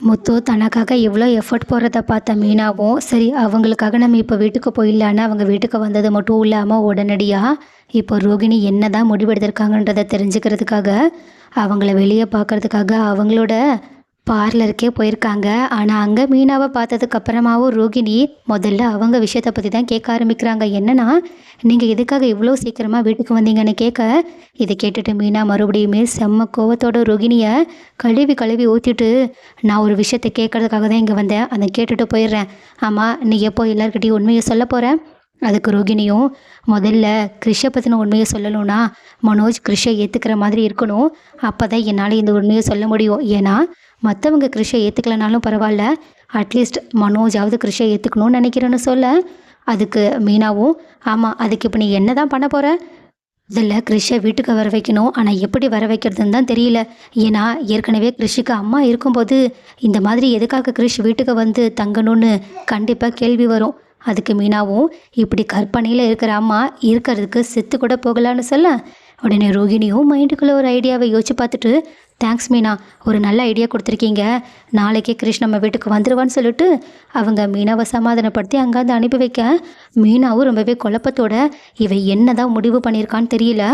முத்து தனக்காக எவ்வளோ எஃபர்ட் போடுறத பார்த்த மீனாவும் சரி அவங்களுக்காக நம்ம இப்போ வீட்டுக்கு போயிடலான்னு அவங்க வீட்டுக்கு வந்தது மட்டும் இல்லாமல் உடனடியாக இப்போ ரோகிணி என்ன தான் முடிவெடுத்திருக்காங்கன்றதை தெரிஞ்சுக்கிறதுக்காக அவங்கள வெளியே பார்க்கறதுக்காக அவங்களோட பார்லருக்கே போயிருக்காங்க. ஆனால் அங்கே மீனாவை பார்த்ததுக்கு அப்புறமாவும் ரோகிணி முதல்ல அவங்க விஷயத்தை பற்றி தான் கேட்க ஆரம்பிக்கிறாங்க. என்னன்னா நீங்கள் எதுக்காக இவ்வளோ சீக்கிரமாக வீட்டுக்கு வந்தீங்கன்னு கேட்க? இதை கேட்டுட்டு மீனா மறுபடியுமே செம்ம கோவத்தோட ரோகிணியை கழுவி கழுவி ஊற்றிட்டு நான் ஒரு விஷயத்தை கேட்கறதுக்காக தான் இங்கே வந்தேன். அதை கேட்டுட்டு போயிடுறேன். ஆமாம் நீ எப்போ எல்லாருக்கிட்டையும் உண்மையை சொல்ல போகிறேன் அதுக்கு ரோகிணியும் முதல்ல கிருஷை பற்றின உண்மையை சொல்லணும்னா மனோஜ் கிருஷை ஏற்றுக்கிற மாதிரி இருக்கணும். அப்போ தான் என்னால் இந்த உண்மையை சொல்ல முடியும். ஏன்னா மற்றவங்க கிருஷை ஏற்றுக்கலனாலும் பரவாயில்ல. அட்லீஸ்ட் மனோஜாவது கிருஷை ஏற்றுக்கணும்னு நினைக்கிறேன்னு சொல்ல. அதுக்கு மீனாவும் ஆமாம் அதுக்கு இப்போ நீ என்ன தான் பண்ண போகிற இதில் கிருஷை வீட்டுக்கு வர வைக்கணும். ஆனால் எப்படி வர வைக்கிறதுன்னு தான் தெரியல. ஏன்னா ஏற்கனவே கிருஷிக்கு அம்மா இருக்கும்போது இந்த மாதிரி எதுக்காக கிருஷ் வீட்டுக்கு வந்து தங்கணும்னு கண்டிப்பாக கேள்வி வரும். அதுக்கு மீனாவும் இப்படி கற்பனையில் இருக்கிற அம்மா இருக்கிறதுக்கு செத்து கூட போகலான்னு சொல்ல? உடனே ரோகிணியும் மைண்டுக்குள்ளே ஒரு ஐடியாவை யோசிச்சு பார்த்துட்டு தேங்க்ஸ் மீனா ஒரு நல்ல ஐடியா கொடுத்துருக்கீங்க. நாளைக்கே கிருஷ் நம்ம வீட்டுக்கு வந்துடுவான்னு சொல்லிட்டு அவங்க மீனாவை சமாதானப்படுத்தி அங்கேருந்து அனுப்பி வைக்க. மீனாவும் ரொம்பவே குழப்பத்தோட இவை என்ன தான் முடிவு பண்ணியிருக்கான்னு தெரியல.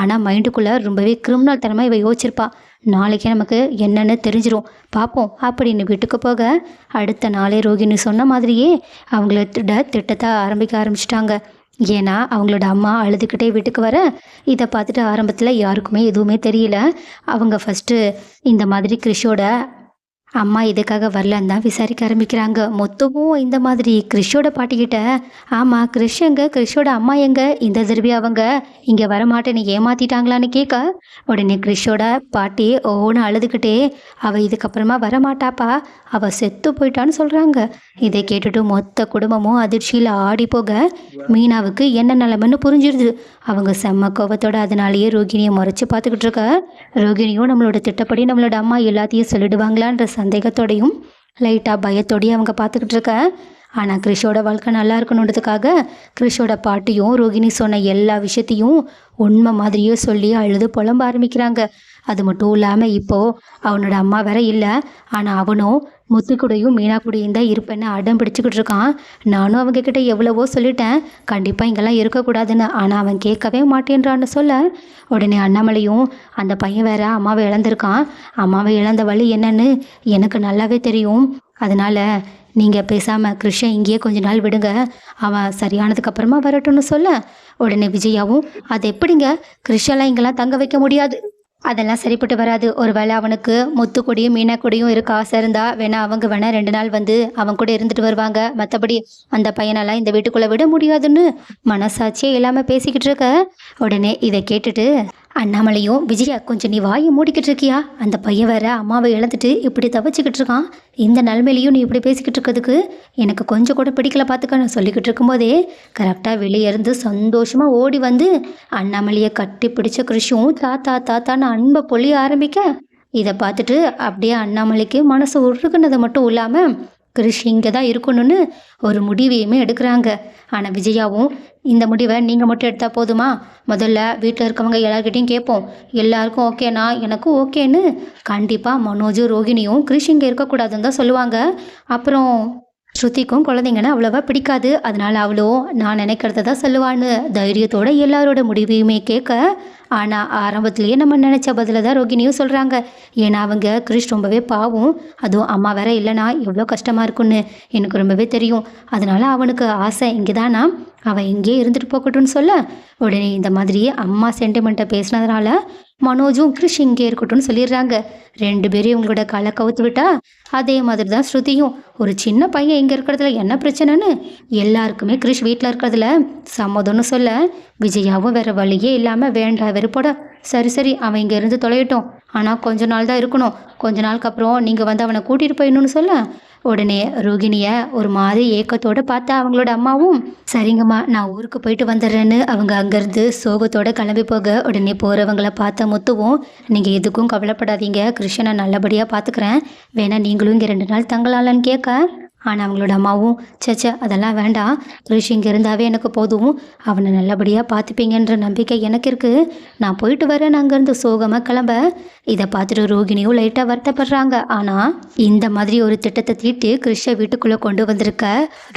ஆனால் மைண்டுக்குள்ளே ரொம்பவே கிரிமினல் தனமாக இவை யோசிச்சிருப்பா. நாளைக்கே நமக்கு என்னென்னு தெரிஞ்சிடும் பார்ப்போம். அப்படின்னு வீட்டுக்கு போக அடுத்த நாளே ரோகிணி சொன்ன மாதிரியே அவங்கள திட்டத்தை ஆரம்பிக்க ஆரம்பிச்சிட்டாங்க. ஏன்னா அவங்களோட அம்மா அழுதுகிட்டே வீட்டுக்கு வர இதை பார்த்துட்டு ஆரம்பத்தில் யாருக்குமே எதுவுமே தெரியல. அவங்க ஃபஸ்ட்டு இந்த மாதிரி கிறிஷோட அம்மா இதுக்காக வரலன்னு தான் விசாரிக்க ஆரம்பிக்கிறாங்க. மொத்தமும் இந்த மாதிரி கிறிஷோட பாட்டிக்கிட்ட ஆமாம் கிறிஷ் எங்க? கிறிஷோட அம்மா எங்க? இந்த தடவை அவங்க இங்கே வரமாட்டேன்னு ஏமாத்திட்டாங்களான்னு கேட்க உடனே கிறிஷோட பாட்டி ஓன்னு அழுதுகிட்டே அவள் இதுக்கப்புறமா வரமாட்டாப்பா. அவள் செத்து போயிட்டான்னு சொல்கிறாங்க இதை கேட்டுட்டு மொத்த குடும்பமும் அதிர்ச்சியில் ஆடி போக மீனாவுக்கு என்ன நிலைமைன்னு புரிஞ்சிருது. அவங்க செம்ம கோவத்தோட அதனாலேயே ரோகிணியை முறைச்சி பார்த்துக்கிட்டு இருக்க. ரோகிணியும் நம்மளோட திட்டப்படி நம்மளோட அம்மா எல்லாத்தையும் சொல்லிடுவாங்களான்ற சந்தேகத்தோடையும் லைட்டாக பயத்தோடையும் அவங்க பார்த்துக்கிட்டு இருக்க. ஆனால் கிறிஷோட வாழ்க்கை நல்லா இருக்கணுன்றதுக்காக கிறிஷோட பாட்டியும் ரோகிணி சொன்ன எல்லா விஷயத்தையும் உண்மை மாதிரியே சொல்லி அழுது புலம்ப ஆரம்பிக்கிறாங்க. அது மட்டும் இல்லாமல் இப்போது அவனோட அம்மா வேற இல்லை. ஆனால் அவனும் முத்துக்குடையும் கூடயும் தான் இருப்பேன்னு அடம் பிடிச்சிக்கிட்டு இருக்கான். நானும் அவங்க கிட்ட எவ்வளவோ சொல்லிட்டேன். கண்டிப்பாக இங்கெல்லாம் இருக்கக்கூடாதுன்னு. ஆனால் அவன் கேட்கவே மாட்டேன்றான்னு சொல்ல. உடனே அண்ணாமலையும் அந்த பையன் வேற அம்மாவை இழந்திருக்கான். அம்மாவை இழந்த வழி என்னன்னு எனக்கு நல்லாவே தெரியும். அதனால நீங்கள் பேசாமல் கிருஷ்ண இங்கேயே கொஞ்ச நாள் விடுங்க. அவன் சரியானதுக்கு அப்புறமா வரட்டும்னு சொல்ல. உடனே விஜயாவும் அது எப்படிங்க? கிருஷ்ணெல்லாம் இங்கெல்லாம் தங்க வைக்க முடியாது. அதெல்லாம் சரிப்பட்டு வராது. ஒருவேளை அவனுக்கு முத்துக்கொடியும் மீனாக்கொடியும் இருக்க ஆசை இருந்தா வேணா அவங்க வேணா ரெண்டு நாள் வந்து அவன் கூட இருந்துட்டு வருவாங்க. மற்றபடி அந்த பையனெல்லாம் இந்த வீட்டுக்குள்ளே விட முடியாதுன்னு மனசாட்சியே இல்லாமல் பேசிக்கிட்டு இருக்க. உடனே இதை கேட்டுட்டு அண்ணாமலையும் விஜயா கொஞ்சம் நீ வாயை மூடிக்கிட்டு இருக்கியா? அந்த பையன் வேற அம்மாவை இழந்துட்டு இப்படி தவச்சிக்கிட்டு இருக்கான். இந்த நிலமையிலையும் நீ இப்படி பேசிக்கிட்டு இருக்கிறதுக்கு எனக்கு கொஞ்சம் கூட பிடிக்கல பார்த்துக்க நான் சொல்லிக்கிட்டு இருக்கும்போதே கரெக்டாக வெளியே இருந்து சந்தோஷமாக ஓடி வந்து அண்ணாமலையை கட்டி பிடிச்ச கிருஷியும் தாத்தா தாத்தான்னு அன்பை பொழிய ஆரம்பிக்க. இதை பார்த்துட்டு அப்படியே அண்ணாமலைக்கு மனசு உருகுனது மட்டும் இல்லாமல் கிரிஷ் இங்கே தான் இருக்கணும்னு ஒரு முடிவையுமே எடுக்கிறாங்க. ஆனால் விஜயாவும் இந்த முடிவை நீங்கள் மட்டும் எடுத்தால் போதுமா? முதல்ல வீட்டில் இருக்கவங்க எல்லாருக்கிட்டையும் கேட்போம் எல்லாருக்கும் ஓகேனா எனக்கும் ஓகேன்னு கண்டிப்பாக மனோஜும் ரோகிணியும் கிரிஷ் இங்கே இருக்கக்கூடாதுன்னு தான் சொல்லுவாங்க. அப்புறம் ஸ்ருதிக்கும் குழந்தைங்கன்னா அவ்வளோவா பிடிக்காது. அதனால் அவளோ நான் நினைக்கிறத தான் சொல்லுவான்னு தைரியத்தோட எல்லாரோட முடிவையுமே கேட்க ஆனால் ஆரம்பத்துலேயே நம்ம நினச்ச பதில தான் ரோகிணியும் சொல்கிறாங்க ஏன்னா அவங்க கிறிஷ் ரொம்பவே பாவம். அதுவும் அம்மா வேற இல்லைனா எவ்வளோ கஷ்டமாக இருக்குன்னு எனக்கு ரொம்பவே தெரியும். அதனால அவனுக்கு ஆசை இங்கே தானா அவன் இங்கேயே இருந்துட்டு போகட்டும்னு சொல்ல. உடனே இந்த மாதிரி அம்மா சென்டிமெண்ட்டை பேசினதுனால மனோஜும் கிருஷ் இங்கே இருக்கட்டும்னு சொல்லிடுறாங்க. ரெண்டு பேரும் உங்களோட களை கவுத்து விட்டா அதே மாதிரி தான் ஸ்ருதியும். ஒரு சின்ன பையன் இங்கே இருக்கிறதுல என்ன பிரச்சனைன்னு எல்லாருக்குமே கிருஷ் வீட்டில் இருக்கிறதுல சம்மதம்னு சொல்ல விஜயாவும் வேற வழியே இல்லாமல் வேண்டாம் வெறுப்போட சரி சரி அவன் இங்கே இருந்து தொலையட்டும். ஆனால் கொஞ்ச நாள் தான் இருக்கணும். கொஞ்ச நாளுக்கு அப்புறம் நீங்கள் வந்து அவனை கூட்டிகிட்டு போயிடணும்னு சொல்ல உடனே ரோகிணியை ஒரு மாதிரி ஏக்கத்தோட பார்த்தா அவங்களோட அம்மாவும் சரிங்கம்மா நான் ஊருக்கு போயிட்டு வந்துடுறேன்னு அவங்க அங்கேருந்து சோகத்தோடு கிளம்பி போக உடனே போகிறவங்கள பார்த்த முத்துவும் நீங்கள் எதுக்கும் கவலைப்படாதீங்க கிருஷ்ணனை நல்லபடியாக பார்த்துக்கிறேன் வேணா நீங்களும் இங்கே ரெண்டு நாள் தங்கலாம்லன்னு கேட்க ஆனால் அவங்களோட அம்மாவும் சேச்சே அதெல்லாம் வேண்டாம் ரிஷி இங்கே இருந்தாவே எனக்கு போதும் அவனை நல்லபடியாக பார்த்துப்பீங்கன்ற நம்பிக்கை எனக்கு இருக்குது நான் போயிட்டு வரேன் அங்கேருந்து சோகமாக கிளம்ப இதை பார்த்துட்டு ரோகிணியும் லைட்டாக வருத்தப்படுறாங்க. ஆனால் இந்த மாதிரி ஒரு திட்டத்தை தீட்டி கிருஷ்ண வீட்டுக்குள்ளே கொண்டு வந்திருக்க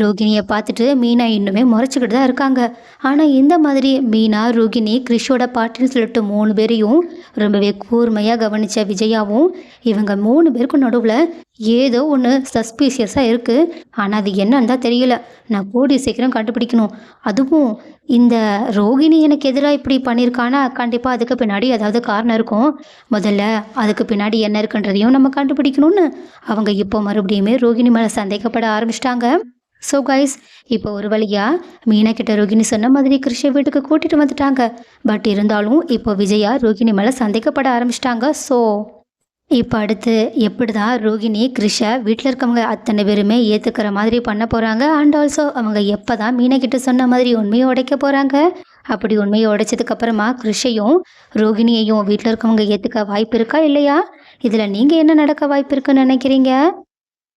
ரோகிணியை பார்த்துட்டு மீனா இன்னுமே முறைச்சிக்கிட்டு தான் இருக்காங்க. ஆனால் இந்த மாதிரி மீனா ரோகிணி கிறிஷோட பாட்டின்னு சொல்லிட்டு மூணு பேரையும் ரொம்பவே கூர்மையாக கவனித்த விஜயாவும் இவங்க மூணு பேருக்கும் நடுவில் ஏதோ ஒன்று சஸ்பீஷியஸாக இருக்குது ஆனால் அது என்னன்னு தான் தெரியல. நான் கூடி சீக்கிரம் கண்டுபிடிக்கணும். அதுவும் இந்த ரோகிணி எனக்கு எதிராக இப்படி பண்ணியிருக்கானா கண்டிப்பாக அதுக்கு பின்னாடி ஏதாவது காரணம் இருக்கும். முதல்ல அதுக்கு பின்னாடி என்ன இருக்குன்றதையும் நம்ம கண்டுபிடிக்கணும்னு. அவங்க இப்போ மறுபடியுமே ரோகிணி மேலே சந்தேகப்பட ஆரம்பிச்சிட்டாங்க. ஸோ கைஸ் இப்போ ஒரு வழியாக மீனா கிட்ட ரோகிணி சொன்ன மாதிரி கிருஷ்ண வீட்டுக்கு கூட்டிகிட்டு வந்துட்டாங்க. பட் இருந்தாலும் இப்போ விஜயா ரோகிணி மேலே சந்தேகப்பட ஆரம்பிச்சிட்டாங்க. ஸோ இப்போ அடுத்து எப்படி தான் ரோகிணி கிருஷை வீட்டில் இருக்கவங்க அத்தனை பேருமே ஏற்றுக்கிற மாதிரி பண்ண போகிறாங்க அண்ட் ஆல்சோ அவங்க எப்போ தான் மீனா கிட்ட சொன்ன மாதிரி உண்மையை உடைக்க போகிறாங்க அப்படி உண்மையை உடைச்சதுக்கப்புறமா கிருஷையும் ரோகிணியையும் வீட்டில் இருக்கவங்க ஏற்றுக்க வாய்ப்பு இருக்கா இல்லையா? இதில் நீங்கள் என்ன நடக்க வாய்ப்பு இருக்குன்னு நினைக்கிறீங்க?